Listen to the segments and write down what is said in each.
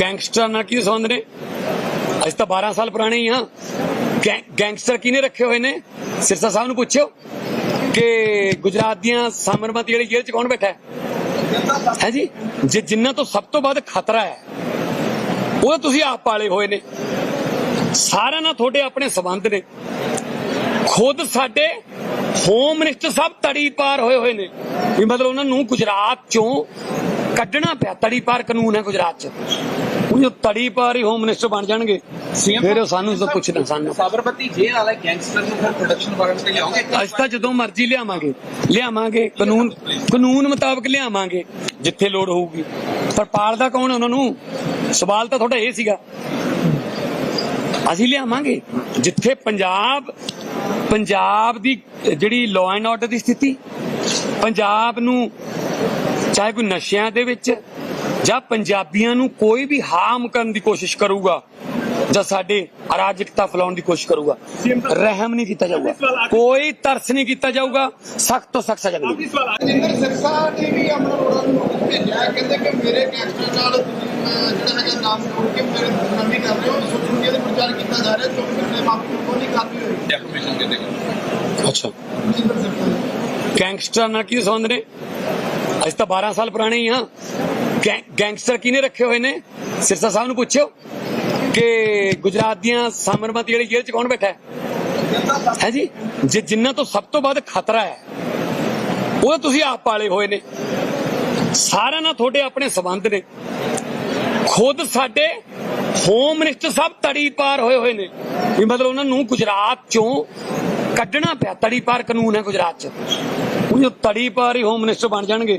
Gangster ਨਾਲ ਕੀ ਸੰਬੰਧ ਨੇ? ਅੱਜ ਤਾਂ 12 ਸਾਲ ਪੁਰਾਣੇ ਹੀ ਆ ਗੈਂਗਸਟਰ ਕਿਨੇ ਰੱਖੇ ਹੋਏ ਨੇ? ਸਿਰਸਾ ਸਾਹਿਬ ਨੂੰ ਪੁੱਛਿਓ ਕਿ ਗੁਜਰਾਤ ਦੀਆਂ ਸਾਮਰਮਤੀ ਜਿਹੜੀ ਜੇਲ੍ਹ ਚ ਕੌਣ ਬੈਠਾ ਹੈ? ਹੈ ਜੀ? ਜੇ ਜਿੰਨਾ ਤੋਂ ਸਭ ਤੋਂ ਵੱਧ ਖਤਰਾ ਹੈ ਉਹ ਤੁਸੀਂ ਆਪ ਪਾਲੇ ਹੋਏ ਨੇ। ਸਾਰਿਆਂ ਨਾਲ ਤੁਹਾਡੇ ਆਪਣੇ ਸਬੰਧ ਨੇ। ਖੁਦ ਸਾਡੇ ਹੋਮ ਮਿਨਿਸਟਰ ਸਾਹਿਬ ਤੜੀ ਪਾਰ ਹੋਏ ਹੋਏ ਨੇ। ਵੀ ਮਤਲਬ ਉਹਨਾਂ ਨੂੰ ਗੁਜਰਾਤ ਚੋਂ ਕੱਢਣਾ ਪਿਆ ਤੜੀ ਪਾਰ ਕਾਨੂੰਨ ਹੈ ਗੁਜਰਾਤ 'ਚ। ਉਹ ਜੋ ਤੜੀ ਪਾਰ ਹੀ ਹੋਮ ਮਿਨਿਸਟਰ ਬਣ ਜਾਣਗੇ। ਫਿਰ ਸਾਨੂੰ ਤਾਂ ਪੁੱਛਣਾ ਸਾਨੂੰ ਸਾਬਰਮਤੀ ਜੇਲ੍ਹ ਵਾਲਾ ਗੈਂਗਸਟਰ ਨੂੰ ਫਿਰ ਪ੍ਰੋਡਕਸ਼ਨ ਵਾਰੰਟ ਤੇ ਲਿਆਓਗੇ? ਅਸੀਂ ਤਾਂ ਜਦੋਂ ਮਰਜ਼ੀ ਲਿਆਵਾਂਗੇ। ਲਿਆਵਾਂਗੇ ਕਾਨੂੰਨ ਕਾਨੂੰਨ ਮੁਤਾਬਕ ਲਿਆਵਾਂਗੇ ਜਿੱਥੇ ਲੋੜ ਹੋਊਗੀ। ਪਰ ਪਾਲਦਾ ਕੌਣ ਉਹਨਾਂ ਨੂੰ? ਸਵਾਲ ਤਾਂ ਤੁਹਾਡਾ ਇਹ ਸੀਗਾ। ਅਸੀਂ ਲਿਆਵਾਂਗੇ। ਜਿੱਥੇ ਪੰਜਾਬ ਪੰਜਾਬ ਦੀ ਜਿਹੜੀ ਲਾਅ ਐਂਡ ਆਰਡਰ ਦੀ ਸਥਿਤੀ ਪੰਜਾਬ ਨੂੰ ਚਾਹੇ ਕੋਈ ਨਸ਼ਿਆਂ ਦੇ ਵਿੱਚ ਜਾਂ ਪੰਜਾਬੀਆਂ ਨੂੰ ਕੋਈ ਵੀ ਹਾਰਮ ਕਰਨ ਦੀ ਕੋਸ਼ਿਸ਼ ਕਰੂਗਾ ਜਾਂ ਸਾਡੇ ਅਰਾਜਕਤਾ ਫੈਲਾਉਣ ਦੀ ਕੋਸ਼ਿਸ਼ ਕਰੂਗਾ ਰਹਿਮ ਨਹੀਂ ਕੀਤਾ ਜਾਊਗਾ ਕੋਈ ਤਰਸ ਨਹੀਂ ਕੀਤਾ ਜਾਊਗਾ ਸਖਤ ਤੋਂ ਸਖਤ ਸਜ਼ਾ ਮਿਲੇਗੀ ਜਿੰਦਰ ਸਿਰਸਾ ਨੇ ਵੀ ਅਮਨ ਅਰੋੜਾ ਨੂੰ ਨੋਟਿਸ ਭੇਜਿਆ ਹੈ। ਕਹਿੰਦੇ ਕਿ ਮੇਰੇ ਗੈਂਗਸਟਰ ਨਾਲ ਤੁਸੀਂ, ਅਹ, ਜਿਹੜਾ ਹੈਗਾ ਨਾਮ ਜੋੜ ਕੇ ਮੇਰੇ ਦੁਸ਼ਮਣੀ ਕਰ ਰਹੇ ਹੋ ਸੋਸ਼ਲ ਮੀਡੀਆ ਕੀਤਾ ਜਾ ਰਿਹਾ ਕੋਈ ਕਾਰਵਾਈ ਹੋਈ। ਅੱਛਾ। ਗੈਂਗਸਟਰਾਂ ਨਾਲ ਕੀ ਸੰਬੰਧ ਨੇ? ਅਸੀਂ ਤਾਂ 12 ਸਾਲ ਪੁਰਾਣੇ ਹੀ ਗੈਂ- ਗੈਂਗਸਟਰ ਕਿਹਨੇ ਰੱਖੇ ਹੋਏ ਨੇ? ਸਿਰਸਾ ਸਾਹਿਬ ਨੂੰ ਪੁੱਛਿਓ ਕਿ ਗੁਜਰਾਤ ਦੀਆਂ ਸਾਮਰਮਤੀ ਵਾਲੀ ਜੇਲ੍ਹ 'ਚ ਕੌਣ ਬੈਠਾ ਹੈ? ਹੈ ਜੀ? ਜੇ ਜਿੰਨਾਂ ਤੋਂ ਸਭ ਤੋਂ ਵੱਧ ਖਤਰਾ ਹੈ ਉਹ ਤੁਸੀਂ ਆਪ ਪਾਲੇ ਹੋਏ ਨੇ। ਸਾਰਿਆਂ ਨਾਲ ਤੁਹਾਡੇ ਆਪਣੇ ਸਬੰਧ ਨੇ। ਖੁਦ ਸਾਡੇ ਹੋਮ ਮਿਨਿਸਟਰ ਸਾਹਿਬ ਤੜੀ ਪਾਰ ਹੋਏ ਹੋਏ ਨੇ। ਵੀ ਮਤਲਬ ਉਹਨਾਂ ਨੂੰ ਗੁਜਰਾਤ ਚੋਂ ਕੱਢਣਾ ਪਿਆ ਤੜੀ ਪਾਰ ਕਾਨੂੰਨ ਹੈ ਗੁਜਰਾਤ 'ਚ। ਉਹ ਜੋ ਤੜੀ ਪਾਰ ਹੀ ਹੋਮ ਮਿਨਿਸਟਰ ਬਣ ਜਾਣਗੇ।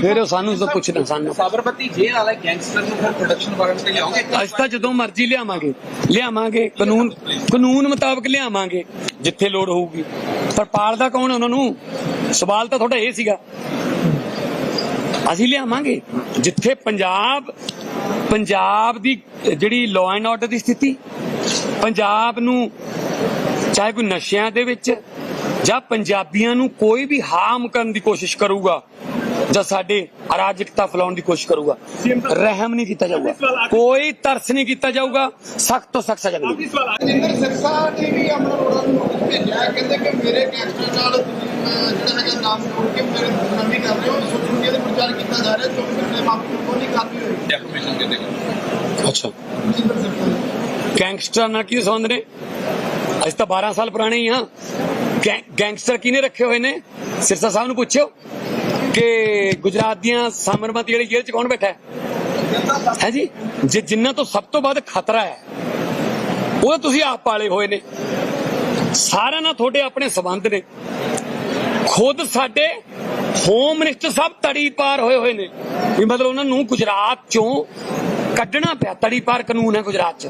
ਫਿਰ ਸਾਨੂੰ ਤਾਂ ਪੁੱਛਣਾ ਸਾਨੂੰ। ਸਾਬਰਮਤੀ ਜੇਲ੍ਹ ਵਾਲਾ ਗੈਂਗਸਟਰ ਨੂੰ ਫਿਰ ਪ੍ਰੋਡਕਸ਼ਨ ਵਾਰੰਟ ਤੇ ਲਿਆਓਗੇ? ਅਸੀਂ ਤਾਂ ਜਦੋਂ ਮਰਜ਼ੀ ਲਿਆਵਾਂਗੇ। ਲਿਆਵਾਂਗੇ ਕਾਨੂੰਨ ਕਾਨੂੰਨ ਮੁਤਾਬਕ ਲਿਆਵਾਂਗੇ ਜਿੱਥੇ ਲੋੜ ਹੋਊਗੀ। ਪਰ ਪਾਲਦਾ ਕੌਣ ਉਹਨਾਂ ਨੂੰ? ਸਵਾਲ ਤਾਂ ਤੁਹਾਡਾ ਇਹ ਸੀਗਾ। ਅਸੀਂ ਲਿਆਵਾਂਗੇ। ਜਿੱਥੇ ਪੰਜਾਬ ਪੰਜਾਬ ਦੀ ਜਿਹੜੀ ਲਾਅ ਐਂਡ ਆਰਡਰ ਦੀ ਸਥਿਤੀ ਪੰਜਾਬ ਨੂੰ ਚਾਹੇ ਕੋਈ ਨਸ਼ਿਆਂ ਦੇ ਵਿੱਚ ਜਾਂ ਪੰਜਾਬੀਆਂ ਨੂੰ ਕੋਈ ਵੀ ਹਾਰਮ ਕਰਨ ਦੀ ਕੋਸ਼ਿਸ਼ ਕਰੂਗਾ ਜਾਂ ਸਾਡੇ ਅਰਾਜਕਤਾ ਫੈਲਾਉਣ ਦੀ ਕੋਸ਼ਿਸ਼ ਕਰੂਗਾ ਰਹਿਮ ਨਹੀਂ ਕੀਤਾ ਜਾਊਗਾ ਕੋਈ ਤਰਸ ਨਹੀਂ ਕੀਤਾ ਜਾਊਗਾ ਸਖਤ ਤੋਂ ਸਖਤ ਸਜ਼ਾ ਮਿਲੇਗੀ ਜਿੰਦਰ ਸਿਰਸਾ ਨੇ ਵੀ ਅਮਨ ਅਰੋੜਾ ਨੂੰ ਨੋਟਿਸ ਭੇਜਿਆ ਹੈ। ਕਹਿੰਦੇ ਕਿ ਮੇਰੇ ਗੈਂਗਸਟਰ ਨਾਲ ਤੁਸੀਂ, ਅਹ, ਜਿਹੜਾ ਹੈਗਾ ਨਾਮ ਜੋੜ ਕੇ ਮੇਰੇ ਦੁਸ਼ਮਣੀ ਕਰ ਰਹੇ ਹੋ ਸੋਸ਼ਲ ਮੀਡੀਆ ਤੇ ਪ੍ਰਚਾਰ ਕੀਤਾ ਜਾ ਰਿਹਾ ਕਿਉਂਕਿ ਮੇਰੇ ਮਾਪੇ ਕੋਈ ਕਾਰਵਾਈ ਹੋਈ ਡੈਫਰਮੇਸ਼ਨ ਕਹਿੰਦੇ ਅੱਛਾ। ਜਿੰਦਰ ਨਾਲ ਕੀ ਸੰਬੰਧ ਨੇ? ਅਸੀਂ ਤਾਂ 12 ਸਾਲ ਪੁਰਾਣੇ ਹੀ ਹਾਂ। ਗੈਂਗਸਟਰ ਕਿਹਨੇ ਰੱਖੇ ਹੋਏ ਨੇ? ਸਿਰਸਾ ਸਾਹਿਬ ਨੂੰ ਪੁੱਛਿਓ ਕਿ ਗੁਜਰਾਤ ਦੀਆਂ ਸਾਮਰਮਤੀ ਵਾਲੀ ਜੇਲ੍ਹ 'ਚ ਕੌਣ ਬੈਠਾ ਹੈ? ਹੈ ਜੀ? ਜੇ ਜਿੰਨਾਂ ਤੋਂ ਸਭ ਤੋਂ ਵੱਧ ਖਤਰਾ ਹੈ, ਉਹ ਤੁਸੀਂ ਆਪ ਪਾਲੇ ਹੋਏ ਨੇ। ਸਾਰਿਆਂ ਨਾਲ ਤੁਹਾਡੇ ਆਪਣੇ ਸਬੰਧ ਨੇ। ਖੁਦ ਸਾਡੇ ਹੋਮ ਮਿਨਿਸਟਰ ਸਾਹਿਬ ਤੜੀ ਪਾਰ ਹੋਏ ਹੋਏ ਨੇ। ਵੀ ਮਤਲਬ ਉਹਨਾਂ ਨੂੰ ਗੁਜਰਾਤ ਚੋਂ ਕੱਢਣਾ ਪਿਆ ਤੜੀ ਪਾਰ ਕਾਨੂੰਨ ਹੈ ਗੁਜਰਾਤ 'ਚ।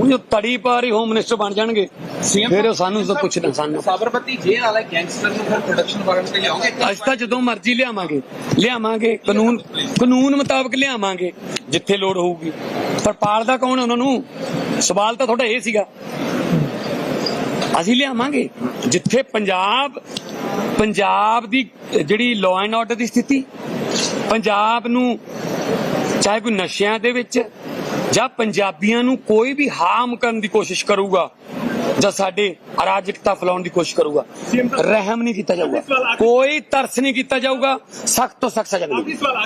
ਉਹ ਜੋ ਤੜੀ ਪਾਰ ਹੀ ਹੋਮ ਮਿਨਿਸਟਰ ਬਣ ਜਾਣਗੇ। ਫਿਰ ਸਾਨੂੰ ਤਾਂ ਪੁੱਛਣਾ ਸਾਨੂੰ ਸਾਬਰਮਤੀ ਜੇਲ੍ਹ ਵਾਲਾ ਗੈਂਗਸਟਰ ਨੂੰ ਫਿਰ ਪ੍ਰੋਡਕਸ਼ਨ ਵਾਰੰਟ ਤੇ ਲਿਆਓਗੇ? ਅਸੀਂ ਤਾਂ ਜਦੋਂ ਮਰਜ਼ੀ ਲਿਆਵਾਂਗੇ। ਲਿਆਵਾਂਗੇ ਕਾਨੂੰਨ ਕਾਨੂੰਨ ਮੁਤਾਬਕ ਲਿਆਵਾਂਗੇ ਜਿੱਥੇ ਲੋੜ ਹੋਊਗੀ। ਪਰ ਪਾਲਦਾ ਕੌਣ ਉਹਨਾਂ ਨੂੰ? ਸਵਾਲ ਤਾਂ ਤੁਹਾਡਾ ਇਹ ਸੀਗਾ। ਅਸੀਂ ਲਿਆਵਾਂਗੇ ਜਿੱਥੇ ਪੰਜਾਬ ਪੰਜਾਬ ਦੀ ਜਿਹੜੀ ਲਾਅ ਐਂਡ ਆਰਡਰ ਦੀ ਸਥਿਤੀ ਪੰਜਾਬ ਨੂੰ ਚਾਹੇ ਕੋਈ ਨਸ਼ਿਆਂ ਦੇ ਵਿੱਚ ਜਾਂ ਪੰਜਾਬੀਆਂ ਨੂੰ ਕੋਈ ਵੀ ਹਾਰਮ ਕਰਨ ਦੀ ਕੋਸ਼ਿਸ਼ ਕਰੂਗਾ ਜਾਂ ਸਾਡੇ ਅਰਾਜਕਤਾ ਫੈਲਾਉਣ ਦੀ ਕੋਸ਼ਿਸ਼ ਕਰੂਗਾ ਰਹਿਮ ਨਹੀਂ ਕੀਤਾ ਜਾਊਗਾ। ਕੋਈ ਤਰਸ ਨਹੀਂ ਕੀਤਾ ਜਾਊਗਾ ਸਖਤ ਤੋਂ ਸਖਤ ਸਜ਼ਾ ਮਿਲੇਗੀ।